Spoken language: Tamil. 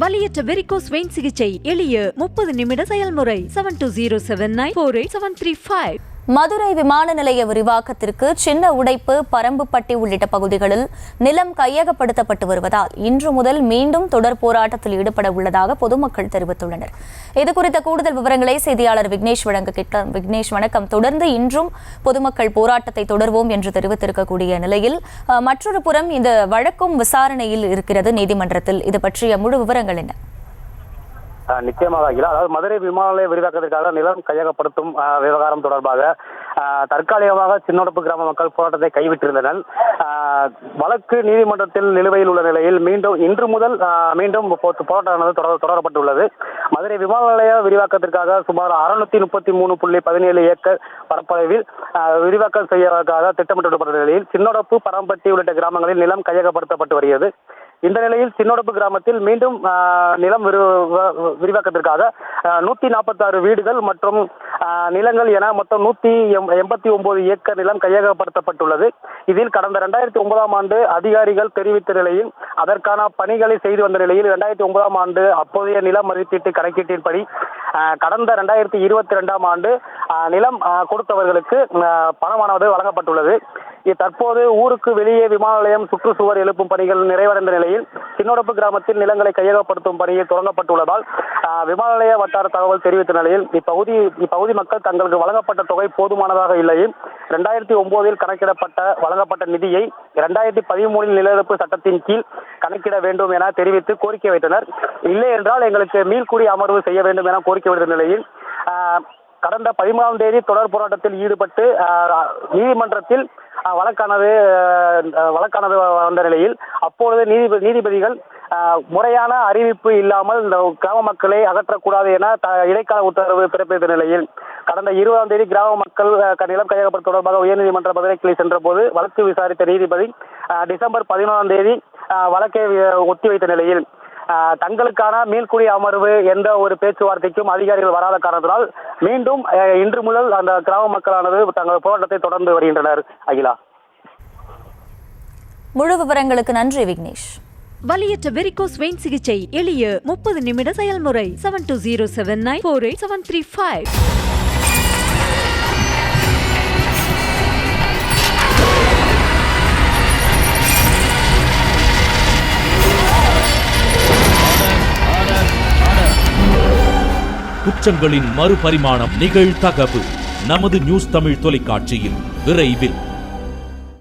வலியற்ற வெரிகோஸ் வெயின் சிகிச்சை. எளிய முப்பது நிமிட செயல்முறை. Seven two zero seven nine four eight seven three five Madurai விமான நிலைய விரிவாக்கத்திற்கு சின்ன உடைப்பு பரம்புப்பட்டி உள்ளிட்ட பகுதிகளில் நிலம் கையகப்படுத்தப்பட்டு வருவதால் இன்று முதல் மீண்டும் தொடர் போராட்டத்தில் ஈடுபட உள்ளதாக பொதுமக்கள் தெரிவித்துள்ளனர். இது குறித்த கூடுதல் விவரங்களை செய்தியாளர் விக்னேஷ் வழங்க கேட்கலாம் விக்னேஷ் வணக்கம். தொடர்ந்து இன்றும் பொதுமக்கள் போராட்டத்தை தொடர்வோம் என்று தெரிவித்திருக்கக்கூடிய நிலையில் மற்றொரு புறம் இந்த வழக்கும் விசாரணையில் இருக்கிறது நீதிமன்றத்தில். இது பற்றிய முழு விவரங்கள் என்ன? நிச்சயமாக. அகிலா அதாவது மதுரை விமான நிலைய விரிவாக்கத்திற்காக நிலம் கையகப்படுத்தும் விவகாரம் தொடர்பாக தற்காலிகமாக சின்னொடப்பு கிராம மக்கள் போராட்டத்தை கைவிட்டிருந்தனர். வழக்கு நீதிமன்றத்தில் நிலுவையில் உள்ள நிலையில் மீண்டும் இன்று முதல் ஆஹ் மீண்டும் போராட்டமானது தொடர் தொடரப்பட்டுள்ளது. மதுரை விமான நிலைய விரிவாக்கத்திற்காக சுமார் அறுநூத்தி முப்பத்தி மூணு புள்ளி பதினேழு ஏக்கர் பரப்பளவில் விரிவாக்கம் செய்வதற்காக திட்டமிட்டப்பட்ட நிலையில் சின்னொடப்பு பரம்பட்டி உள்ளிட்ட கிராமங்களில் நிலம் கையகப்படுத்தப்பட்டு வருகிறது. இந்த நிலையில் சின்னொடப்பு கிராமத்தில் மீண்டும் நிலம் விரிவாக்கத்திற்காக நூத்தி நாற்பத்தாறு வீடுகள் மற்றும் நிலங்கள் என மொத்தம் நூத்தி எண்பத்தி ஒன்பது ஏக்கர் நிலம் கையகப்படுத்தப்பட்டுள்ளது. இதில் கடந்த ரெண்டாயிரத்தி ஒன்பதாம் ஆண்டு அதிகாரிகள் தெரிவித்த நிலையில் அதற்கான பணிகளை செய்து வந்த நிலையில் ரெண்டாயிரத்தி ஒன்பதாம் ஆண்டு அப்போதைய நில மதிப்பீட்டு கணக்கீட்டின்படி கடந்த ரெண்டாயிரத்தி இருபத்தி ரெண்டாம் ஆண்டு நிலம் கொடுத்தவர்களுக்கு பணமானது வழங்கப்பட்டுள்ளது. தற்போது ஊருக்கு வெளியே விமான நிலையம் சுற்றுச்சுவர் எழுப்பும் பணிகள் நிறைவடைந்த நிலையில் சின்னொடப்பு கிராமத்தில் நிலங்களை கையகப்படுத்தும் பணியில் தொடங்கப்பட்டுள்ளதால் விமான நிலைய வட்டார தகவல் தெரிவித்த நிலையில் இப்பகுதி இப்பகுதி மக்கள் தங்களுக்கு வழங்கப்பட்ட தொகை போதுமானதாக இல்லையும் இரண்டாயிரத்தி ஒன்பதில் கணக்கிடப்பட்ட வழங்கப்பட்ட நிதியை இரண்டாயிரத்தி பதிமூணில் நிலநடுப்பு சட்டத்தின் கீழ் கணக்கிட வேண்டும் என தெரிவித்து கோரிக்கை வைத்தனர். இல்லை என்றால் எங்களுக்கு மீள்குடி அமர்வு செய்ய வேண்டும் என கோரிக்கை விடுத்த நிலையில் ஆஹ், கடந்த பதிமூணாம் தேதி தொடர் போராட்டத்தில் ஈடுபட்டு நீதிமன்றத்தில் வழக்கானது வழக்கானது வந்த நிலையில் அப்பொழுது நீதிபதி நீதிபதிகள் முறையான அறிவிப்பு இல்லாமல் இந்த கிராம மக்களை அகற்றக்கூடாது என த- இடைக்கால உத்தரவு பிறப்பித்த நிலையில் கடந்த இருபதாம் தேதி கிராம மக்கள் நிலம் கையகப்பட தொடர்பாக உயர்நீதிமன்ற மதுரை கிளை சென்ற போது வழக்கு விசாரித்த நீதிபதி டிசம்பர் பதினோராம் தேதி வழக்கை ஒத்திவைத்த நிலையில் தங்களுக்கான மீள்குடி அமர்வு எந்த ஒரு பேச்சுவார்த்தைக்கும் அதிகாரிகள் வராத காரணத்தினால் மீண்டும் இன்று முதல் அந்த கிராம மக்களானது தங்கள் போராட்டத்தை தொடர்ந்து வருகின்றனர். அகிலா. முழு விவரங்களுக்கு நன்றி விக்னேஷ். வலியற்ற வெரிகோஸ் வெயின் சிகிச்சை எளிய முப்பது நிமிட செயல்முறை seven two zero seven nine four eight seven three five குற்றங்களின் மறுபரிமாணம் நிகழ்தகவு. நமது நியூஸ் தமிழ் தொலைக்காட்சியில் விரைவில்.